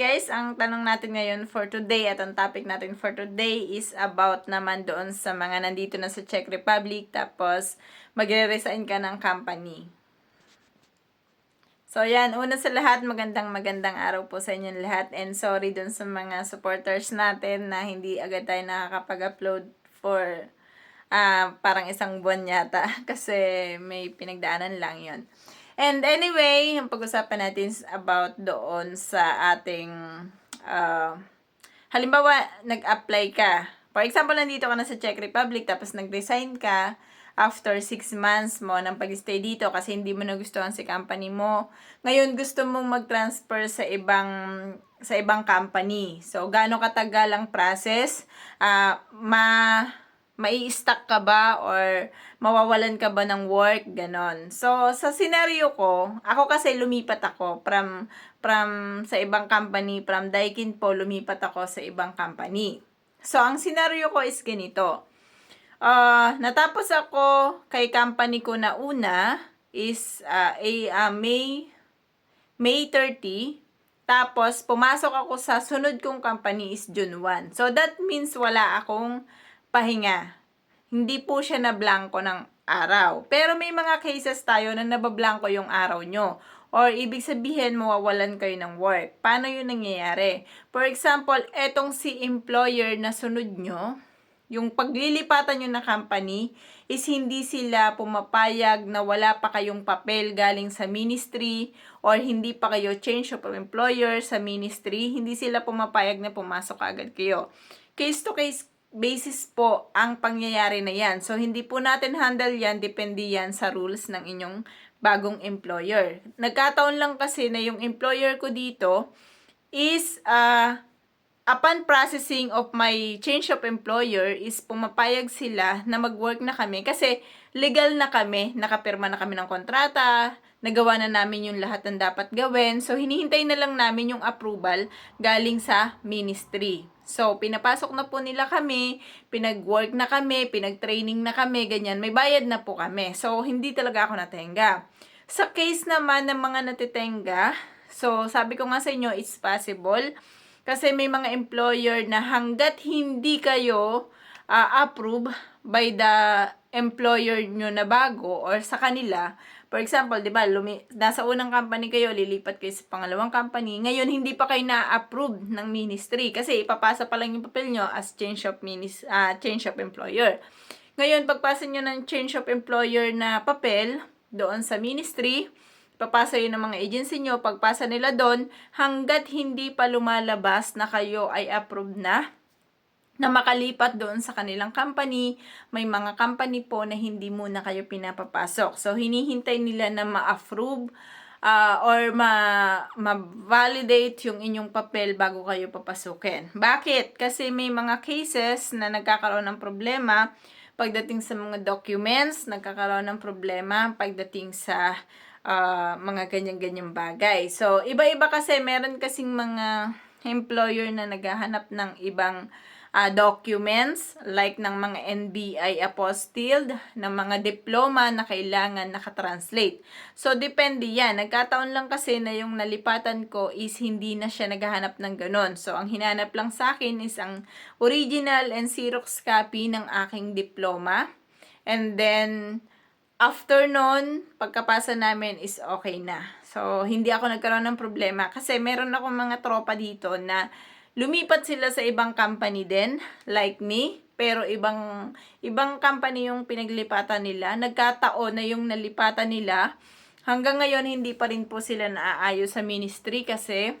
guys, ang tanong natin ngayon for today at ang topic natin for today is about naman doon sa mga nandito na sa Czech Republic tapos magre-resign ka ng company. So yan, una sa lahat, magandang magandang araw po sa inyong lahat and sorry doon sa mga supporters natin na hindi agad tayo nakakapag-upload for ah parang isang buwan yata kasi may pinagdaanan lang yon. And anyway, yung pag-usapan natin about doon sa ating, uh, halimbawa, nag-apply ka. For example, nandito ka na sa Czech Republic, tapos nag-resign ka after 6 months mo ng pag-stay dito kasi hindi mo nagustuhan si company mo. Ngayon, gusto mong mag-transfer sa ibang sa ibang company. So, gaano katagal ang process? Uh, ma mai-stuck ka ba or mawawalan ka ba ng work, ganon. So, sa scenario ko, ako kasi lumipat ako from, from sa ibang company, from Daikin po, lumipat ako sa ibang company. So, ang scenario ko is ganito. Uh, natapos ako kay company ko na una is uh, a, uh, May, May 30. Tapos, pumasok ako sa sunod kong company is June 1. So, that means wala akong pahinga. Hindi po siya na blanco ng araw. Pero may mga cases tayo na nabablanko yung araw nyo. Or ibig sabihin, mawawalan kayo ng work. Paano yun nangyayari? For example, etong si employer na sunod nyo, yung paglilipatan nyo na company is hindi sila pumapayag na wala pa kayong papel galing sa ministry or hindi pa kayo change of employer sa ministry, hindi sila pumapayag na pumasok agad kayo. Case to case basis po ang pangyayari na yan. So, hindi po natin handle yan, depende yan sa rules ng inyong bagong employer. Nagkataon lang kasi na yung employer ko dito is, uh, upon processing of my change of employer is pumapayag sila na mag-work na kami kasi legal na kami, nakapirma na kami ng kontrata, nagawa na namin yung lahat ng dapat gawin. So, hinihintay na lang namin yung approval galing sa ministry. So, pinapasok na po nila kami, pinag-work na kami, pinag-training na kami, ganyan. May bayad na po kami. So, hindi talaga ako natenga. Sa case naman ng mga natitenga, so, sabi ko nga sa inyo, it's possible. Kasi may mga employer na hanggat hindi kayo uh, approve by the employer nyo na bago or sa kanila, For example, 'di ba, lumi- nasa unang company kayo, lilipat kayo sa pangalawang company. Ngayon hindi pa kayo na-approve ng ministry kasi ipapasa pa lang yung papel nyo as change of minis uh, change of employer. Ngayon, pagpasa nyo ng change of employer na papel doon sa ministry, papasa yun ng mga agency nyo, pagpasa nila doon, hanggat hindi pa lumalabas na kayo ay approved na, na makalipat doon sa kanilang company. May mga company po na hindi muna kayo pinapapasok. So, hinihintay nila na ma-approve uh, or ma- ma-validate yung inyong papel bago kayo papasukin. Bakit? Kasi may mga cases na nagkakaroon ng problema pagdating sa mga documents, nagkakaroon ng problema pagdating sa uh, mga ganyan-ganyang bagay. So, iba-iba kasi, meron kasing mga employer na naghahanap ng ibang uh, documents like ng mga NBI apostilled, ng mga diploma na kailangan nakatranslate. So, depende yan. Nagkataon lang kasi na yung nalipatan ko is hindi na siya naghahanap ng ganon. So, ang hinanap lang sa akin is ang original and Xerox copy ng aking diploma. And then, after nun, pagkapasa namin is okay na. So, hindi ako nagkaroon ng problema kasi meron ako mga tropa dito na lumipat sila sa ibang company din, like me, pero ibang ibang company yung pinaglipatan nila. Nagkataon na yung nalipatan nila. Hanggang ngayon hindi pa rin po sila naaayos sa ministry kasi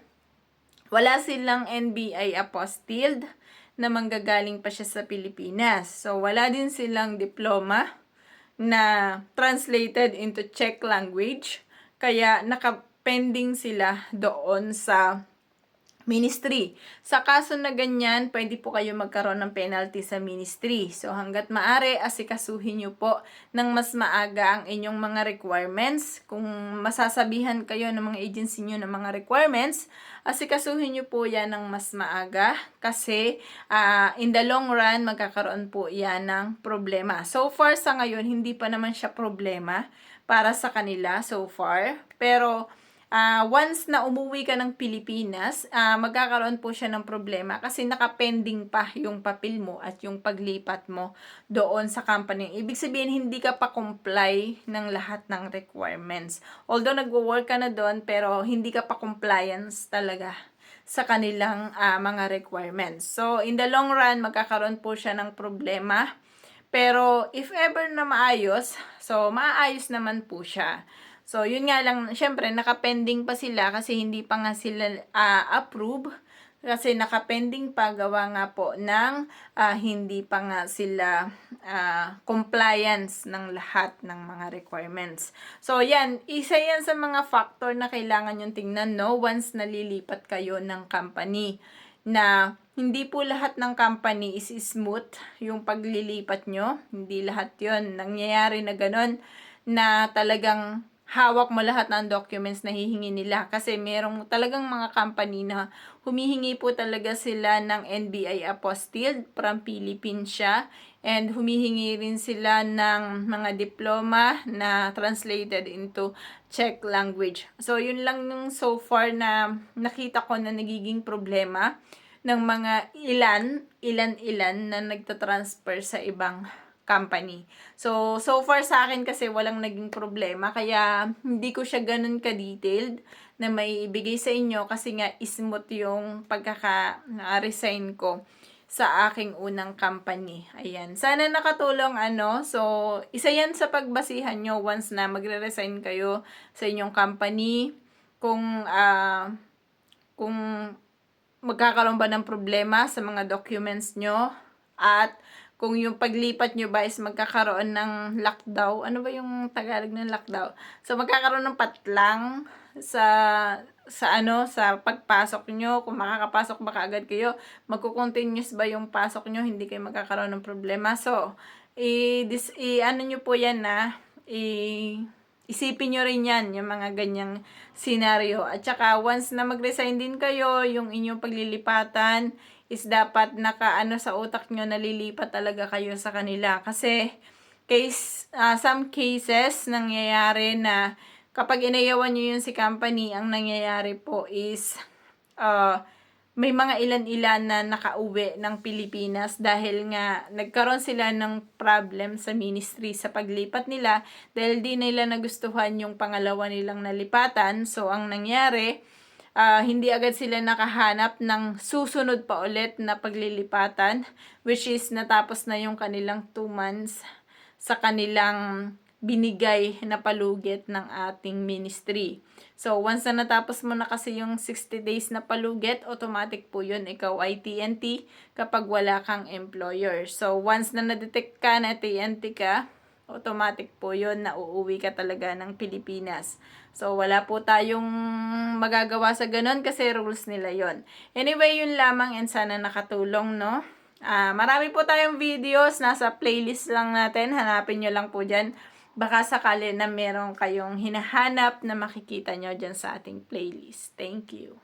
wala silang NBI apostilled na manggagaling pa siya sa Pilipinas. So wala din silang diploma na translated into Czech language. Kaya nakapending sila doon sa ministry. Sa kaso na ganyan, pwede po kayo magkaroon ng penalty sa ministry. So hanggat maari, asikasuhin nyo po ng mas maaga ang inyong mga requirements. Kung masasabihan kayo ng mga agency nyo ng mga requirements, asikasuhin nyo po yan ng mas maaga kasi uh, in the long run, magkakaroon po yan ng problema. So far sa ngayon, hindi pa naman siya problema para sa kanila so far. Pero ah, once na umuwi ka ng Pilipinas, ah, magkakaroon po siya ng problema kasi nakapending pa yung papel mo at yung paglipat mo doon sa company. Ibig sabihin, hindi ka pa comply ng lahat ng requirements. Although nagwo-work ka na doon, pero hindi ka pa compliance talaga sa kanilang ah, mga requirements. So, in the long run, magkakaroon po siya ng problema. Pero, if ever na maayos, so, maayos naman po siya. So, yun nga lang, syempre, nakapending pa sila kasi hindi pa nga sila ah, approve. Kasi nakapending pa, gawa nga po ng ah, hindi pa nga sila ah, compliance ng lahat ng mga requirements. So, yan, isa yan sa mga factor na kailangan yung tingnan, no? Once nalilipat kayo ng company na hindi po lahat ng company is smooth yung paglilipat nyo. Hindi lahat yon Nangyayari na ganun na talagang hawak mo lahat ng documents na hihingi nila. Kasi merong talagang mga company na humihingi po talaga sila ng NBI apostille from Philippines siya. And humihingi rin sila ng mga diploma na translated into Czech language. So, yun lang yung so far na nakita ko na nagiging problema ng mga ilan, ilan-ilan na nagtatransfer sa ibang company. So, so far sa akin kasi walang naging problema, kaya hindi ko siya ganun ka-detailed na may ibigay sa inyo kasi nga smooth yung pagkaka-resign ko sa aking unang company. Ayan. Sana nakatulong ano. So, isa yan sa pagbasihan nyo once na magre-resign kayo sa inyong company. Kung, ah, kung magkakaroon ba ng problema sa mga documents nyo at kung yung paglipat nyo ba is magkakaroon ng lockdown. Ano ba yung Tagalog ng lockdown? So, magkakaroon ng patlang sa sa ano sa pagpasok nyo kung makakapasok ba kaagad kayo magko-continuous ba yung pasok nyo hindi kayo magkakaroon ng problema so i, dis, i ano nyo po yan na i isipin nyo rin yan, yung mga ganyang scenario. At saka, once na mag-resign din kayo, yung inyong paglilipatan is dapat nakaano sa utak nyo, nalilipat talaga kayo sa kanila. Kasi, case, ah, some cases, nangyayari na kapag inayawan nyo yun si company, ang nangyayari po is, uh, may mga ilan-ilan na nakauwi ng Pilipinas dahil nga nagkaroon sila ng problem sa ministry sa paglipat nila dahil di nila nagustuhan yung pangalawa nilang nalipatan. So, ang nangyari, ah, hindi agad sila nakahanap ng susunod pa ulit na paglilipatan which is natapos na yung kanilang 2 months sa kanilang binigay na palugit ng ating ministry. So, once na natapos mo na kasi yung 60 days na palugit, automatic po yun. Ikaw ay TNT kapag wala kang employer. So, once na na-detect ka na TNT ka, automatic po yun na uuwi ka talaga ng Pilipinas. So, wala po tayong magagawa sa ganun kasi rules nila yon Anyway, yun lamang and sana nakatulong, no? Ah, marami po tayong videos, nasa playlist lang natin, hanapin nyo lang po dyan baka sakali na meron kayong hinahanap na makikita nyo dyan sa ating playlist. Thank you.